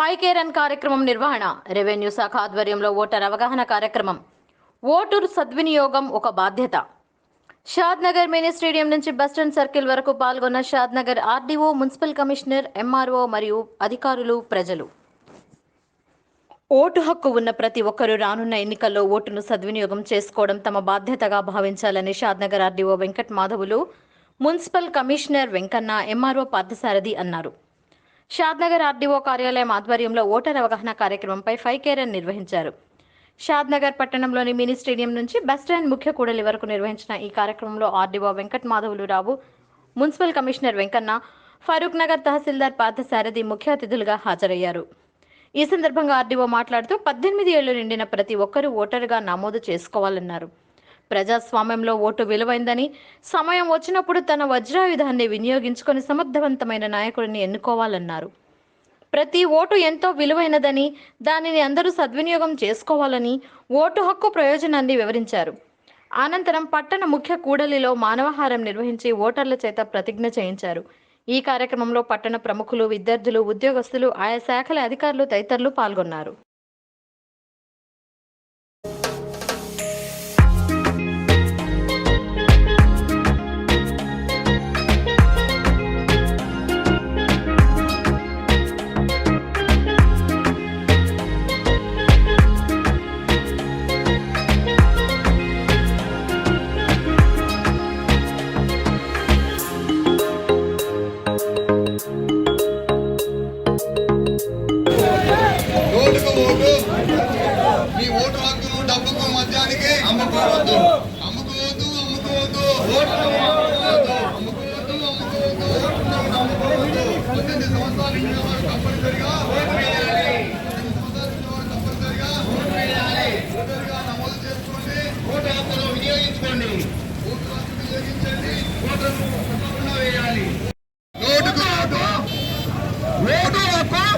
Five K run కార్యక్రమం నిర్వహణ revenue శాఖ ఆధ్వర్యంలో ఓటర్ అవగాహన కార్యక్రమం ఓటరు సద్వినియోగం ఒక బాధ్యత. షాద్ నగర్ మినీ స్టేడియం నుంచి బస్టాండ్ సర్కిల్ వరకు పాల్గొన్న Shadnagar RDO municipal commissioner MRO మరియు అధికారులు ప్రజలు. ఓటు హక్కు ఉన్న ప్రతి ఒక్కరూ రానున్న ఎన్నికల్లో ఓటును సద్వినియోగం చేసుకోవడం తమ బాధ్యతగా భావించాలని Shadnagar RDO Venkat Madhavulu municipal commissioner Venkanna MRO Parthasarathi అన్నారు. షాద్నగర్ ఆర్డీఓ కార్యాలయం ఆధ్వర్యంలో ఓటర్ అవగాహన కార్యక్రమంపై ఫైవ్ కేరన్ నిర్వహించారు. షాద్నగర్ పట్టణంలోని మినీ స్టేడియం నుంచి బస్ స్టాండ్ ముఖ్య కూడలి వరకు నిర్వహించిన ఈ కార్యక్రమంలో RDO Venkat Madhavulu Rao municipal commissioner Venkanna Farooqnagar tahsildar Parthasarathi ముఖ్య అతిథులుగా హాజరయ్యారు. ఈ సందర్భంగా ఆర్డీఓ మాట్లాడుతూ పద్దెనిమిది ఏళ్ళు నిండిన ప్రతి ఒక్కరూ ఓటరుగా నమోదు చేసుకోవాలన్నారు. ప్రజాస్వామ్యంలో ఓటు విలువైందని సమయం వచ్చినప్పుడు తన వజ్రాయుధాన్ని వినియోగించుకొని సమర్థవంతమైన నాయకుడిని ఎన్నుకోవాలన్నారు. ప్రతి ఓటు ఎంతో విలువైనదని దానిని అందరూ సద్వినియోగం చేసుకోవాలని ఓటు హక్కు ప్రయోజనాన్ని వివరించారు. అనంతరం పట్టణ ముఖ్య కూడలిలో మానవహారం నిర్వహించి ఓటర్ల చేత ప్రతిజ్ఞ చేయించారు. ఈ కార్యక్రమంలో పట్టణ ప్రముఖులు విద్యార్థులు ఉద్యోగస్తులు ఆయా శాఖల అధికారులు తదితరులు పాల్గొన్నారు. మీ ఓటు హక్కు డబ్బుకు మద్యానికి అమ్ముకోవద్దు అమ్ముకోవద్దు అమ్ముకోవద్దు ఓటుకు అమ్ముకోవద్దు అమ్ముకోవద్దు పద్దెనిమిది సంవత్సరాలు తప్పనిసరిగా ఓటు వేయాలి పద్దెనిమిది సంవత్సరాలు నిండిన వారు తప్పనిసరిగా ఓటు వేయాలి ఓటరుగా నమోదు చేసుకోండి ఓటు హక్కును వినియోగించుకోండి ఓటు హక్కు వినియోగించండి ఓటర్ను తప్పకుండా వేయాలి ఓటుకు ఓటు ఓటు హక్కు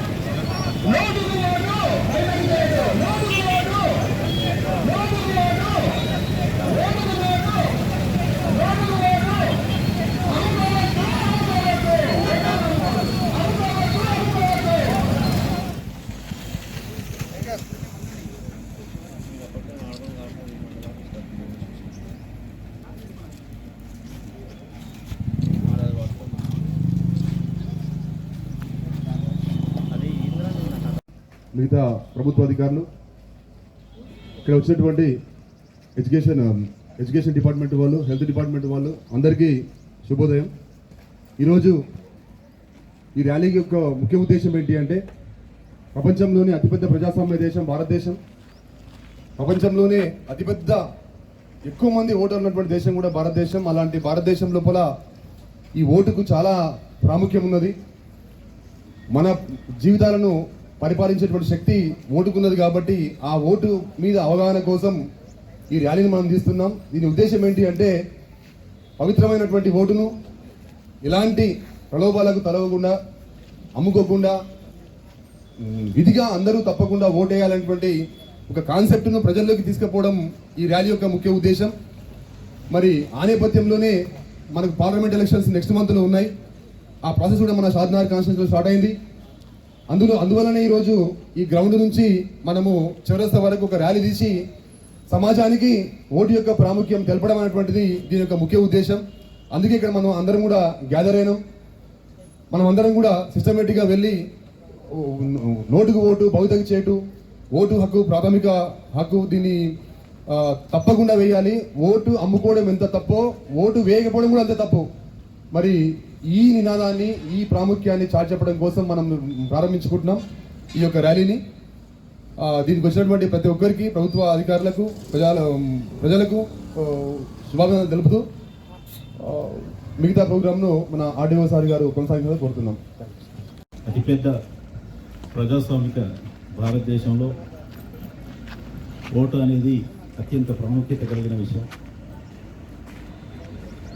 మిగతా ప్రభుత్వ అధికారులు. ఇక్కడ వచ్చినటువంటి ఎడ్యుకేషన్ um, ఎడ్యుకేషన్ డిపార్ట్మెంట్ వాళ్ళు హెల్త్ డిపార్ట్మెంట్ వాళ్ళు అందరికీ శుభోదయం. ఈరోజు ఈ ర్యాలీ యొక్క ముఖ్య ఉద్దేశం ఏంటి అంటే ప్రపంచంలోనే అతిపెద్ద ప్రజాస్వామ్య దేశం భారతదేశం. ప్రపంచంలోనే అతిపెద్ద ఎక్కువ మంది ఓటర్ ఉన్నటువంటి దేశం కూడా భారతదేశం. అలాంటి భారతదేశం లోపల ఈ ఓటుకు చాలా ప్రాముఖ్యం ఉన్నది. మన జీవితాలను పరిపాలించేటువంటి శక్తి ఓటుకున్నది కాబట్టి ఆ ఓటు మీద అవగాహన కోసం ఈ ర్యాలీని మనం తీస్తున్నాం. దీని ఉద్దేశం ఏంటి అంటే పవిత్రమైనటువంటి ఓటును ఎలాంటి ప్రలోభాలకు తలవకుండా అమ్ముకోకుండా విధిగా అందరూ తప్పకుండా ఓటేయాలనేటువంటి ఒక కాన్సెప్ట్ను ప్రజల్లోకి తీసుకుపోవడం ఈ ర్యాలీ యొక్క ముఖ్య ఉద్దేశం. మరి ఆ నేపథ్యంలోనే మనకు పార్లమెంట్ ఎలక్షన్స్ నెక్స్ట్ మంత్లో ఉన్నాయి. ఆ ప్రాసెస్ కూడా మన షాద్నగర్ కాన్స్టిట్యూన్సీలో స్టార్ట్ అయింది. అందులో అందువలన ఈరోజు ఈ గ్రౌండ్ నుంచి మనము చివరస్త వరకు ఒక ర్యాలీ తీసి సమాజానికి ఓటు యొక్క ప్రాముఖ్యం తెలపడం అనేటువంటిది దీని యొక్క ముఖ్య ఉద్దేశం. అందుకే ఇక్కడ మనం అందరం కూడా గ్యాదర్ అయినాం. మనం అందరం కూడా సిస్టమేటిక్గా వెళ్ళి నోటుకు ఓటు భౌతిక చేటు ఓటు హక్కు ప్రాథమిక హక్కు దీన్ని తప్పకుండా వేయాలి. ఓటు అమ్ముకోవడం ఎంత తప్పో ఓటు వేయకపోవడం కూడా అంతే తప్పు. మరి ఈ నినాదాన్ని ఈ ప్రాముఖ్యాన్ని చాటి చెప్పడం కోసం మనం ప్రారంభించుకుంటున్నాం ఈ యొక్క ర్యాలీని. దీనికి వచ్చినటువంటి ప్రతి ఒక్కరికి ప్రభుత్వ అధికారులకు ప్రజల ప్రజలకు ఆ, శుభాకాంక్షలు తెలుపుతూ మిగతా ప్రోగ్రామ్ను మన ఆర్డీఓ సార్ గారు కొనసాగించాలని కోరుతున్నాం. అతిపెద్ద ప్రజాస్వామిక భారతదేశంలో ఓటు అనేది అత్యంత ప్రాముఖ్యత కలిగిన విషయం.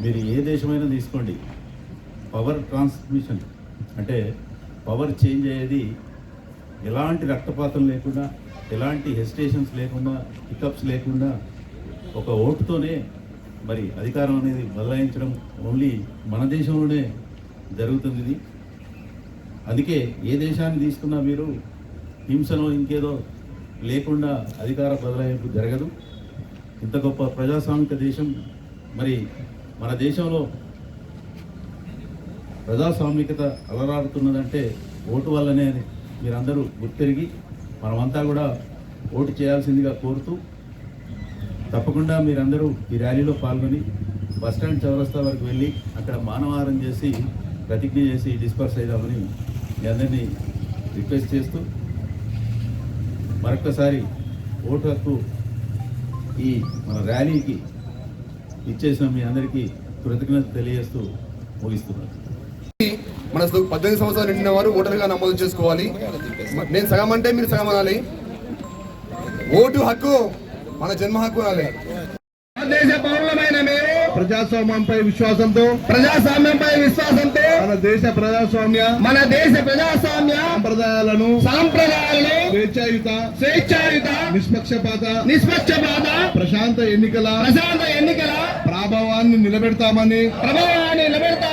మీరు ఏ దేశమైనా తీసుకోండి. Power transmission. అంటే పవర్ చేంజ్ అయ్యేది ఎలాంటి రక్తపాతం లేకుండా ఎలాంటి హెసిటేషన్స్ లేకుండా పికప్స్ లేకుండా ఒక ఓటుతోనే మరి అధికారం అనేది బదలాయించడం ఓన్లీ మన దేశంలోనే జరుగుతుంది ఇది. అందుకే ఏ దేశాన్ని తీసుకున్నా మీరు హింసలో ఇంకేదో లేకుండా అధికార బదలాయింపు జరగదు. ఇంత గొప్ప ప్రజాస్వామిక దేశం మరి మన దేశంలో ప్రజాస్వామికత అలరాడుతున్నదంటే ఓటు వల్లనే అని మీరందరూ గుర్తెరిగి మనమంతా కూడా ఓటు చేయాల్సిందిగా కోరుతూ తప్పకుండా మీరందరూ ఈ ర్యాలీలో పాల్గొని బస్టాండ్ చౌరస్తా వరకు వెళ్ళి అక్కడ మానవారం చేసి ప్రతిజ్ఞ చేసి డిస్పర్స్ అయిదామని మీ అందరినీ రిక్వెస్ట్ చేస్తూ మరొకసారి ఓటు హక్కు ఈ మన ర్యాలీకి ఇచ్చేసిన మీ అందరికీ కృతజ్ఞత తెలియజేస్తూ ముగిస్తున్నాను. మన పద్దెనిమిది సంవత్సరాలు నిండిన వారు ఓటర్గా నమోదు చేసుకోవాలి. నేను సగం అంటే మీరు సగం అనాలి. ఓటు హక్కు మన జన్మ హక్కు అనాలి. దేశ పౌరులమైన మేము ప్రజాస్వామ్యంపై విశ్వాసంతో ప్రజాస్వామ్యంపై విశ్వాసంతో మన దేశ ప్రజాస్వామ్య మన దేశ ప్రజాస్వామ్య సంప్రదాయాలను సాంప్రదాయాలను స్వేచ్ఛాయుత స్వేచ్ఛాయుత నిష్పక్షపాత నిష్పక్షపాత ప్రశాంత ఎన్నికల ప్రశాంత ఎన్నికల ప్రాభవాన్ని నిలబెడతామని ప్రభావాన్ని నిలబెడతామని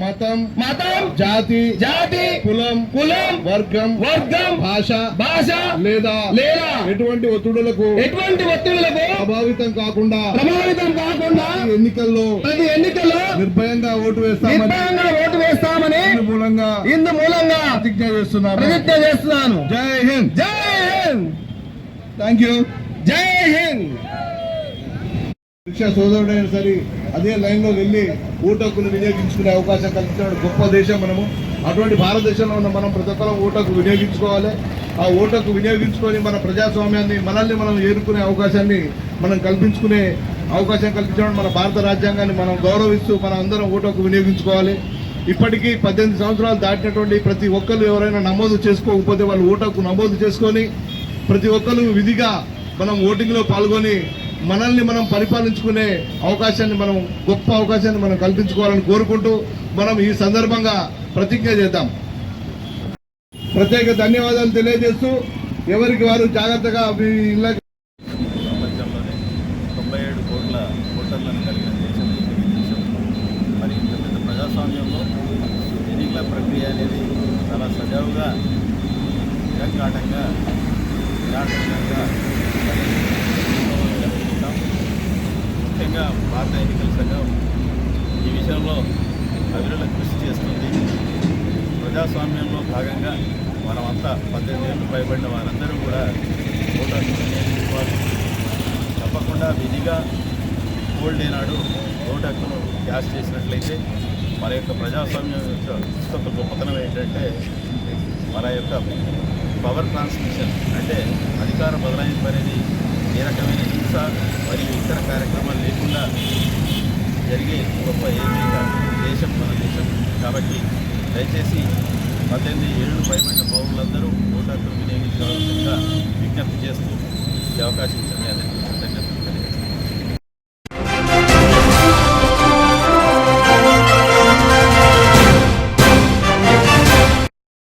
మతం. మతం. జాతి. జాతి. కులం. కులం. వర్గం. వర్గం. భాష. భాష. లేదా. లేదా. ఎటువంటి ఒత్తిడులకు ఎటువంటి ఒత్తిళ్ళకు ప్రభావితం కాకుండా ప్రభావితం కాకుండా ఎన్నికల్లో ప్రతి ఎన్నికల్లో నిర్భయంగా ఓటు వేస్తామని నిర్భయంగా ఓటు వేస్తామని మూలంగా ఇందు మూలంగా ప్రతిజ్ఞ చేస్తున్నాను. ప్రతిజ్ఞ చేస్తున్నాను. జై హింద్. జై హింద్. థ్యాంక్ యూ జై హింద్. శిక్ష సోదరుడైన సరే అదే లైన్లో వెళ్ళి ఓటకులు వినియోగించుకునే అవకాశం కల్పించిన గొప్ప దేశం మనము. అటువంటి భారతదేశంలో ఉన్న మనం ప్రతి ఒక్కరం ఓటకు వినియోగించుకోవాలి. ఆ ఓటకు వినియోగించుకొని మన ప్రజాస్వామ్యాన్ని మనల్ని మనం ఏరుకునే అవకాశాన్ని మనం కల్పించుకునే అవకాశం కల్పించడం మన భారత రాజ్యాంగాన్ని మనం గౌరవిస్తూ మనం అందరం ఓటకు వినియోగించుకోవాలి. ఇప్పటికీ పద్దెనిమిది సంవత్సరాలు దాటినటువంటి ప్రతి ఒక్కరు ఎవరైనా నమోదు చేసుకోకపోతే వాళ్ళు ఓటకు నమోదు చేసుకొని ప్రతి ఒక్కరు విధిగా మనం ఓటింగ్లో పాల్గొని మనల్ని మనం పరిపాలించుకునే అవకాశాన్ని మనం గొప్ప అవకాశాన్ని మనం కల్పించుకోవాలని కోరుకుంటూ మనం ఈ సందర్భంగా ప్రతిజ్ఞ చేద్దాం. ప్రత్యేక ధన్యవాదాలు తెలియజేస్తూ ఎవరికి వారు జాగ్రత్తగా మీ ఇళ్ళ ప్రపంచంలోనే తొంభై ఏడు కోట్ల ఓటర్లను కలిగిన దేశం దేశం మరి ఇంత పెద్ద ప్రజాస్వామ్యంలో ఎన్నికల ప్రక్రియ అనేది చాలా సజావుగా నిరంకాటంగా నిరాటంకంగా ముఖ్యంగా భారత ఎన్నికల సంఘం ఈ విషయంలో అవిరళ కృషి చేస్తుంది. ప్రజాస్వామ్యంలో భాగంగా మనమంతా పద్దెనిమిది ఏళ్ళు పైబడిన వారందరూ కూడా ఓటర్లు వినియోగించుకోవాలి తప్పకుండా విధిగా ఓల్డ్ ఏనాడు నాడు ఓటు హక్కును క్యాష్ చేసినట్లయితే మన యొక్క ప్రజాస్వామ్యం యొక్క పుస్తక గొప్పతనం ఏంటంటే మన యొక్క పవర్ ట్రాన్స్మిషన్ అంటే అధికార బదలాయింపు అనేది ఏ రకమైన హింస మరియు ఇతర కార్యక్రమాలు లేకుండా జరిగే గొప్ప ఏకైక దేశం మన దేశం. కాబట్టి దయచేసి పద్దెనిమిది ఏళ్ళు పైబడిన పౌరులందరూ ఓటర్లు వినియోగించుకోవాల్సిందిగా విజ్ఞప్తి చేస్తూ ఈ అవకాశం ఇచ్చిన